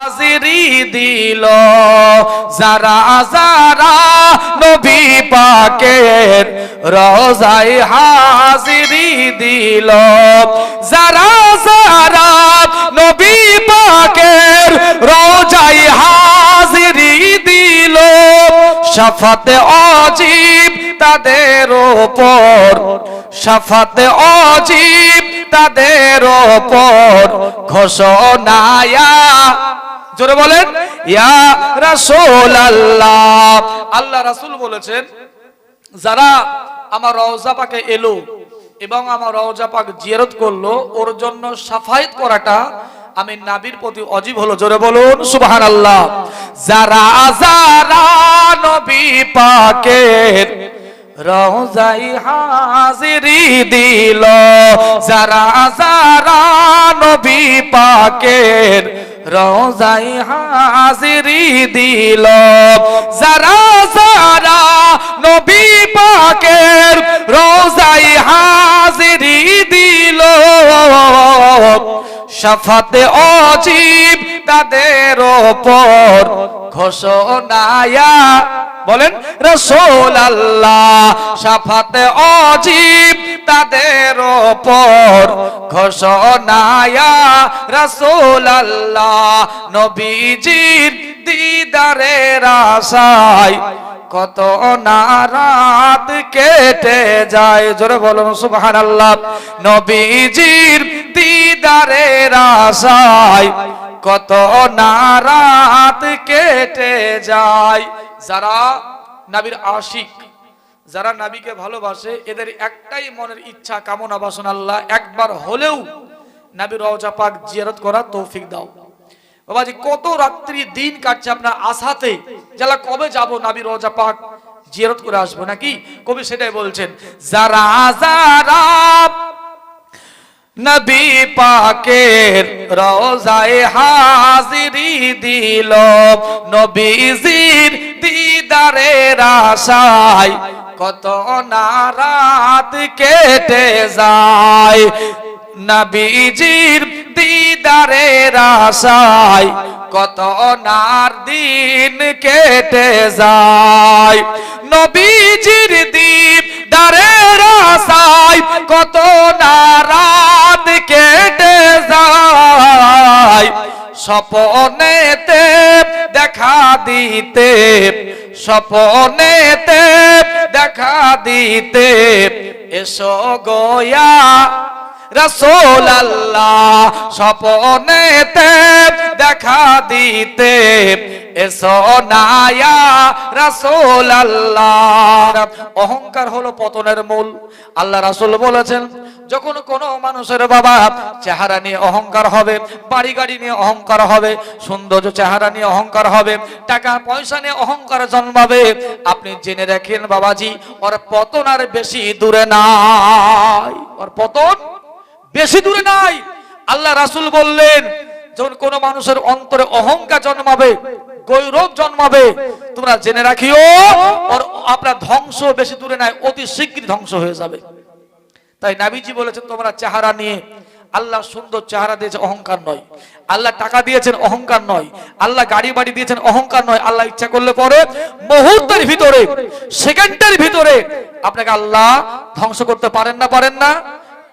হাজিরি দিল। যারা যারা নবী পাকের রোজাই হাজিরি দিল। যারা যারা নবী পাকের রোজাই হাজিরি দিল। শফাতে অজীব তাদের ওপর শফাতে অজীব তাদের ওপর ঘোষণায়া জোরে বলেন, ইয়া রাসূল আল্লাহ আল্লাহ রাসূল বলেছেন, যারা আমার রওজা পাকে এলো এবং আমার রওজা পাক জিয়ারত করল, ওর জন্য সাফায়াত করাটা আমি নাবির প্রতি অজীব হলো। জোরে বলুন, সুবহানাল্লাহ। যারা যারা নবী পাকের রওজাই হাজিরি দিল, যারা যারা নবী পাকের রওজাই হাজিরি দিল। যারা যারা নবী পাকের রোজাই হাজিরি দিল সাফাতে অজীব তাদের ওপর ঘোষণায়া। বলেন রসোল আল্লাহ সাফাতে অজীব তাদের ওপর ঘোষণায়া। রসোল আল্লাহ নবীজির দিদারের আশায় কত নারাত কেটে যায়। জোরে বলুন সুবহান আল্লাহ নবীজির দিদারের আশায় কত নারাত কেটে যায়। যারা নবীর আশিক, যারা নবীকে ভালোবাসে, এদের একটাই মনের ইচ্ছা, কামনা বাসনা আল্লাহ, একবার হলেও নবীর রওজা পাক জিয়ারত করা তৌফিক দাও। বাবাজি, কত রাত্রি দিন কাটছে আপনার আশাতে যারা কবে যাব নাবি রোজা পাক জিয়ারত করে আসব নাকি? কবি সেটাই বলছেন, যারা যারা নবী পাকের রোজায় হাজিরি দিল। নবীজির দিদারের আশায় কত নারাত কেটে যায়। নবীজির দিদারের আশায় কত নার দিন কেটে যায়। নবীজির দীপ দারের আশায় কত নারাত কেটে যায়। স্বপনেতে দেখা দিতে, স্বপনেতে দেখা দিতে এসো গয়া। রসোল আল্লাহ স্বপনেতে দেখা দিতে এসো নায়া। রসোল আল্লাহ অহংকার হলো পতনের মূল। আল্লাহ রাসুল বলেছেন, যখন কোনো মানুষের বাবা চেহারা নিয়ে অহংকার হবে বাড়ি গাড়ি নিয়ে অহংকার হবে, সৌন্দর্য চেহারা নিয়ে অহংকার হবে, টাকা পয়সা নিয়ে অহংকার জন্মাবে, আপনি জেনে রাখেন বাবাজি, ওর পতন আর বেশি দূরে নাই। ওর পতন বেশি দূরে নাই। আল্লাহ রাসুল বললেন, যখন কোন মানুষের অন্তরে অহংকার জন্মাবে গৌরব জন্মাবে? তোমরা জেনে রাখিও আপনার ধ্বংস বেশি দূরে নাই অতি শীঘ্রই ধ্বংস হয়ে যাবে। তাই নাবিজি বলেছেন তোমরা চেহারা নিয়ে আল্লাহ সুন্দর চেহারা দিয়েছে অহংকার নয়। আল্লাহ টাকা দিয়েছেন অহংকার নয়। আল্লাহ গাড়ি বাড়ি দিয়েছেন অহংকার নয়। আল্লাহ ইচ্ছা করলে পরে মুহূর্তের ভিতরে সেকেন্ডের ভিতরে আপনাকে আল্লাহ ধ্বংস করতে পারেন না পারেন না।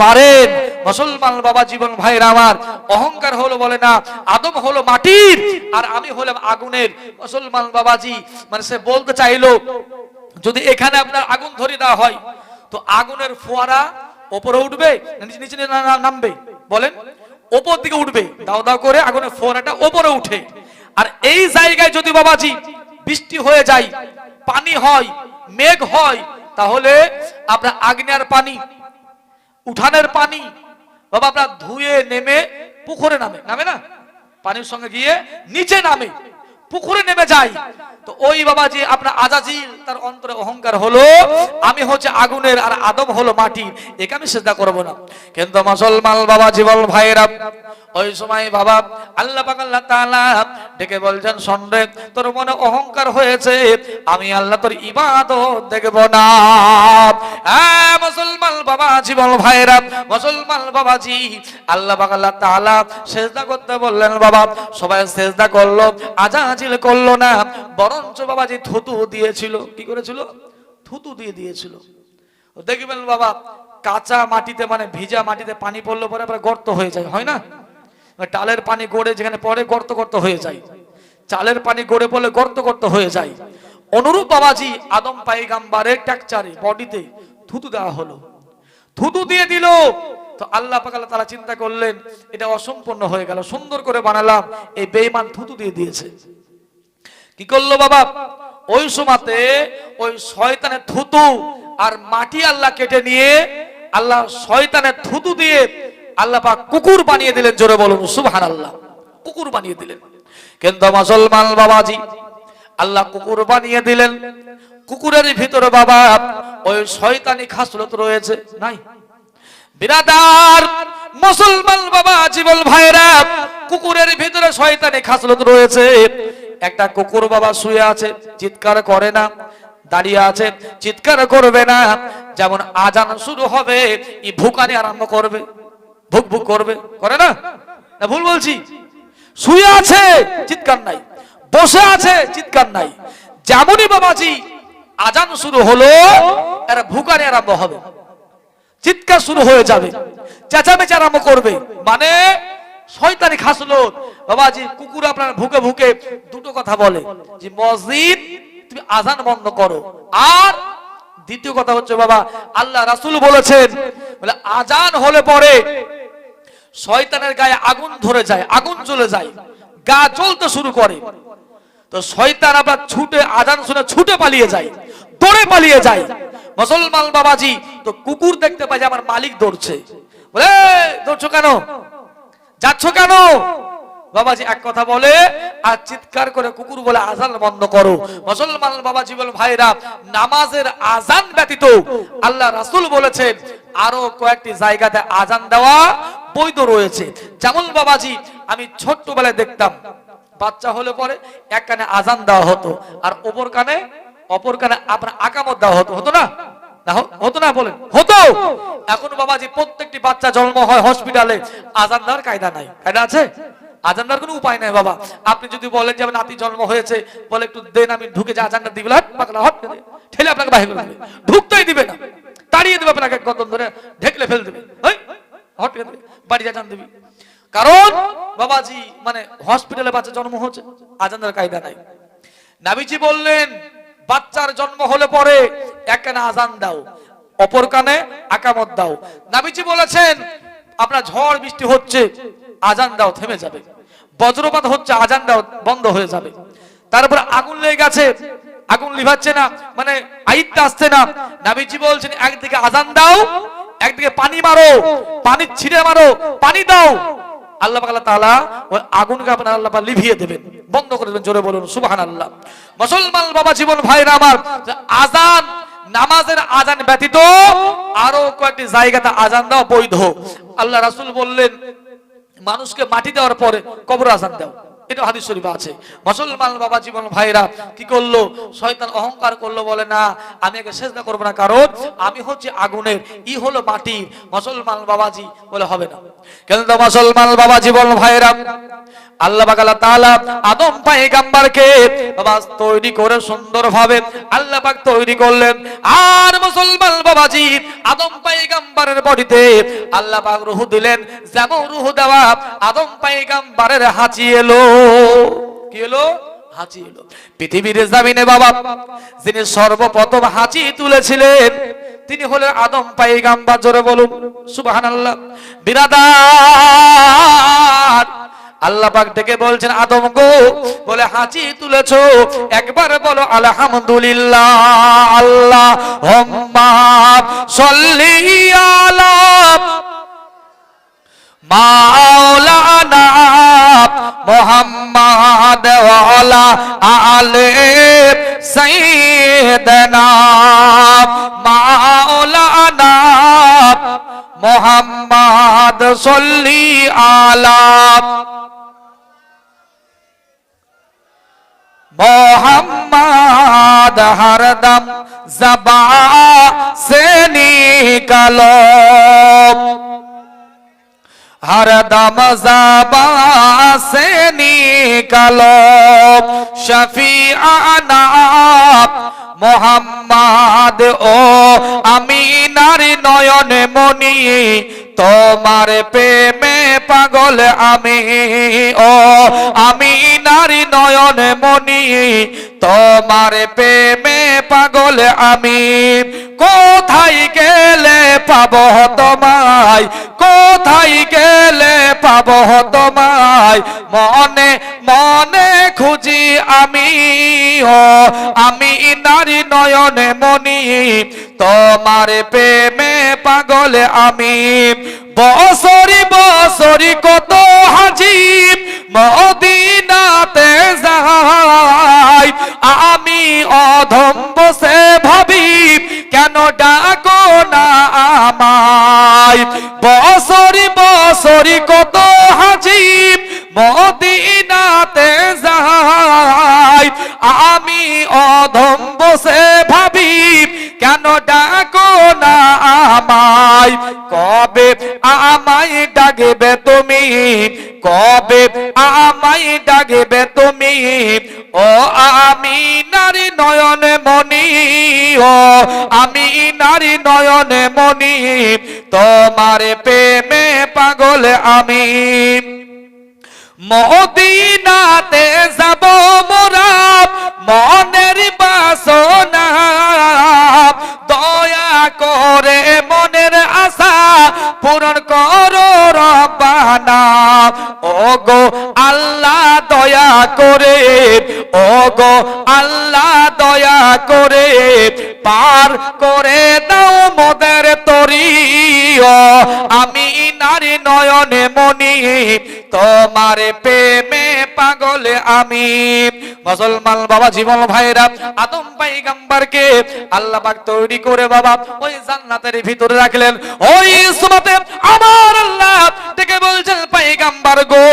পারেন। মুসলমান বাবা জীবন ভাইরা আমার, অহংকার হলো বলে না, আদম হলো মাটির, আর আমি হলাম আগুনের। মুসলমান বাবাজি মানে সে বলতে চাইলো, যদি এখানে আপনার আগুন ধরে দেওয়া হয়, তো আগুনের ফোয়ারা ওপরে উঠবে নিচে নামবে? বলেন, ওপর দিকে উঠবে। দাও দাও করে আগুনের ফোয়ারাটা ওপরে উঠে। আর এই জায়গায় যদি বাবাজি বৃষ্টি হয়ে যায়, পানি হয়, মেঘ হয়, তাহলে আপনার আগ্নেয়ার পানি উঠানের পানি। বাবা আপনার ধুয়ে নেমে পুকুরে নামে। নামে না? পানির সঙ্গে গিয়ে নিচে নামে। পুকুরে নেমে যায় তো ওই বাবা যে আপনার আজাজিল তার অন্তরে অহংকার হলো। আমি হচ্ছে আগুনের আর আদম হলো মাটি একে আমি সেদ্ধা করব না। কিন্তু মুসলমান বাবা জীবন ভাইয়েরা, ওই সময় বাবা আল্লাহ ডেকে বলছেন সন্দেহ তোর মনে অহংকার হয়েছে। আমি আল্লাহ তোর ইবাদত দেখব না। হ্যাঁ মুসলমান বাবা জীবন ভাইরা মুসলমান বাবাজি আল্লাহ পাক আল্লাহ তাআলা সেজদা করতে বললেন, বাবা, সবাই সেজদা করল আজাজিল করল না, বরঞ্চ বাবাজি থুতু দিয়েছিল। কি করেছিল? থুতু দিয়ে দিয়েছিল। দেখবেন বাবা, কাঁচা মাটিতে মানে ভিজা মাটিতে পানি পড়লে পরে আবার গর্ত হয়ে যায়, হয় না? টালের পানি গড়ে যেখানে পরে গর্ত গর্ত হয়ে যায়। চালের পানি গড়ে পড়লে গর্ত গর্ত হয়ে যায়। অনুরূপ বাবাজি আদম পাইগাম্বারের ট্যাকচারে, বডিতে থুতু দেওয়া হলো। থুতু দিয়ে দিল। তো আল্লাহ পাকাল্লা তারা চিন্তা করলেন, এটা অসম্পূর্ণ হয়ে গেল, সুন্দর করে বানালাম, এই বেইমান থুতু দিয়ে দিয়েছে। কি করল বাবা? ওই সময়তে ওই শয়তানের থুতু আর মাটি আল্লাহ কেটে নিয়ে আল্লাহ শয়তানের থুতু দিয়ে আল্লাহ পাক কুকুর বানিয়ে দিলেন, জোরে বলুন সুবহান আল্লাহ কুকুর বানিয়ে দিলেন। কিন্তু মুসলমান বাবাজি, আল্লাহ কুকুর বানিয়ে দিলেন। কুকুরের ভিতরে বাবা, ওই শয়তানি খাসলত রয়েছে, নাই? বিরাদার মুসলমান বাবা, জীবন ভাইরা কুকুরের ভিতরে শয়তানি খাসলত রয়েছে। একটা কুকুর বাবা শুয়ে আছে, চিৎকার করে না, দাঁড়িয়ে আছে, চিৎকার করবে না। যেমন আজান শুরু হবে ই ভুকানি আরম্ভ করবে, ভুক ভুক করবে। করে না? না, ভুল বলছি। শুয়ে আছে, চিৎকার নাই। বসে আছে, চিৎকার নাই। যেমনই বাবাজি, আজান শুরু হলো, এরা ভুকানি আরম্ভ হবে। চিৎকার শুরু হয়ে যাবে, চেঁচামেচি আরম্ভ করবে। মানে শয়তানি খাসলো বাবাজি কুকুর আপনার ভুকে ভুকে দুটো কথা বলে। যে মসজিদ তুমি আজান বন্ধ করো। আর দ্বিতীয় কথা হচ্ছে বাবা আল্লাহ রাসূল বলেছেন বলে আজান হলে পরে শয়তানের গায়ে আগুন ধরে যায় আগুন চলে যায় গা জ্বলতে শুরু করে। তো শয়তান আবার ছুটে আজান শুনে ছুটে পালিয়ে যায় দৌড়ে পালিয়ে যায়। মুসলমান বাবাজি তো কুকুর দেখতে পাই যে আমার মালিক দৌড়ছে। বলে "এই, দৌড়ছো কেন? যাচ্ছ কেন? বাবাজি এক কথা বলে, আর চিৎকার করে কুকুর বলে আজান বন্ধ করো। মুসলমান বাবাজি বল, ভাইরা, নামাজের আজান ব্যতীত আল্লাহ রাসূল বলেছেন, আরও কয়েকটি জায়গাতে আজান দেওয়া বৈধ রয়েছে। যেমন বাবাজি, আমি ছোট্টবেলায় দেখতাম, বাচ্চা হলে পরে এক কানে আজান দেওয়া হতো, আর ওপর কানে, অপর কানে আপনার আকামত দেওয়া হতো হতো না? হতো না বলেন। হতো! এখন বাবাজি, প্রত্যেকটি বাচ্চা জন্ম হয় হসপিটালে। আজান দেওয়ার কায়দা নাই। কায়দা আছে? আজান দেওয়ার কোনো উপায় নাই বাবা। আপনি যদি বলেন যে আমার নাতি জন্ম হয়েছে, বলে একটু দেন, আমি ঢুকে যে আজানটা দিবে। হট পাকলা হট ঠেলে আপনাকে বাইরে করে ঢুকতেই দিবে না। তাড়িয়ে দেবে আপনাকে গতন ধরে ঢেকলে ফেল দেবে। হট দেবে। বাড়ি আজান দিবি। কারণ বাবাজি মানে হসপিটালে বাচ্চা জন্ম হচ্ছে আজান দেওয়ার কায়দা নাই। নাবিজি বললেন বাচ্চার জন্ম হলে পরে এক আজান দাও, অপর কানে আকামত দাও। নাবিজি বলেছেন, আপনার ঝড় বৃষ্টি হচ্ছে, আজান দাও, থেমে যাবে। বজ্রপাত হচ্ছে, আজান দাও, বন্ধ হয়ে যাবে। তারপর আগুন লেগে গেছে, আগুন লিভাচ্ছে না মানে আইতটা আসছে না। নাবিজি বলছেন, একদিকে আজান দাও, একদিকে পানি মারো, পানি ছিঁড়ে মারো, পানি দাও। আল্লাহ আল্লাহ ওই আগুনকে আপনার আল্লাহ লিভিয়ে দেবেন। বন্ধ করে দেবেন, জোরে বলুন, সুবহানাল্লাহ। মুসলমান বাবা, জীবন ভাইরা আমার আজান, নামাজের আজান ব্যতীত আরও কয়েকটি জায়গাতে আজান দেওয়া বৈধ। আল্লাহ রাসুল বললেন, মানুষকে মাটি দেওয়ার পরে কবর আজান দাও। এটা হাদিস শরীফে আছে। মুসলমান বাবা জীবন ভাইরা কি করল? শয়তান অহংকার করল, বলে, না, আমি একে সেজদা করব না, কারণ আমি হচ্ছে আগুনের, ই হলো মাটি মুসলমান বাবাজি বলে, হবে না। কিন্তু মুসলমান বাবা জীবন ভাইরা, আল্লাহ বাগালা তাআলা আদম পায়গাম্বারকে বাবা তৈরি করে সুন্দরভাবে আল্লাহ পাক তৈরি করলেন। আর মুসলমান বাবাজি আদম পায়গাম্বারের বডিতে আল্লাহ পাক রূহ দিলেন, যেমন রুহ দেওয়া আদম পায়গাম্বারের হাঁচি এলো। কি এলো? হাঁচি এলো। পৃথিবীর বাবা, যিনি সর্বপ্রথম হাঁচি তুলেছিলেন, তিনি হলেন আদম পাইগাম্বার। জোরে বলুন, সুবহানাল্লাহ। বিরাদার আল্লাহ পাক ডেকে বলছেন, আদম গো, বলে হাঁচি তুলেছো। একবার বলো, আলহামদুলিল্লাহ, আল্লাহ মোহাম্মদ মোহাম্মদ সল্লি আলা মোহাম্মদ হরদম জবা সে নিকালো। হরদম জবা সে নিকালো। শফি আনা মোহাম্মদ ও আমি নারী নয়ন মনি, তোমার প্রেমে পাগল আমি। ও, আমি নারী নয়ন মনি, তোমার প্রেমে পাগল আমি। কোথায় গেলে পাব তোমায়? কোথায় গেলে পাবো তোমায়। মনে মনে খুঁজি আমি আমি নারী নয়নে মনি। তোমার প্রেমে পাগল আমি। বছরি বছরি কত হাজি মদিনাতে যাই। আমি অধম বসে ভাবি, কেন ডাকো না আমায়? বছরি বছরি কত হাজি মদিনাতে যাই। আমি অধম বসে ভাবি কেন ডাকো না আমায়? কবে আমায় ডাকবে তুমি? কবে আমায় ডাকবে তুমি? ও আমি নারী নয়ন মনি ও আমি নারী নয়ন মনি তোমার প্রেমে পাগল আমি। মদিনাতে যাব মোরা মনের বাসনা। করে অগ আল্লাহ দয়া করে পার করে দাও মদের তরি আমি নারী নয়নে মনি, তোমার প্রেমে পাগলে আমি। মুসলমান বাবা, জীবন ভাইরা, আদম পাইগাম্বারকে আল্লাহ পাক তৈরি করে বাবা, ওই জান্নাতের ভিতরে রাখলেন। ওই সুমাতে আমার আল্লাহ থেকে বলছেন পাইগাম্বার গো,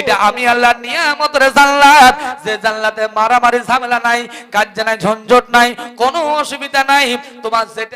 এটা আমি আল্লাহ নিয়ামতের জান্নাত। যে জান্নাতে মারামারি, ঝামেলা নাই, কাজ নাই, ঝঞ্ঝট নাই, কোনো অসুবিধা নাই, তোমার যেটা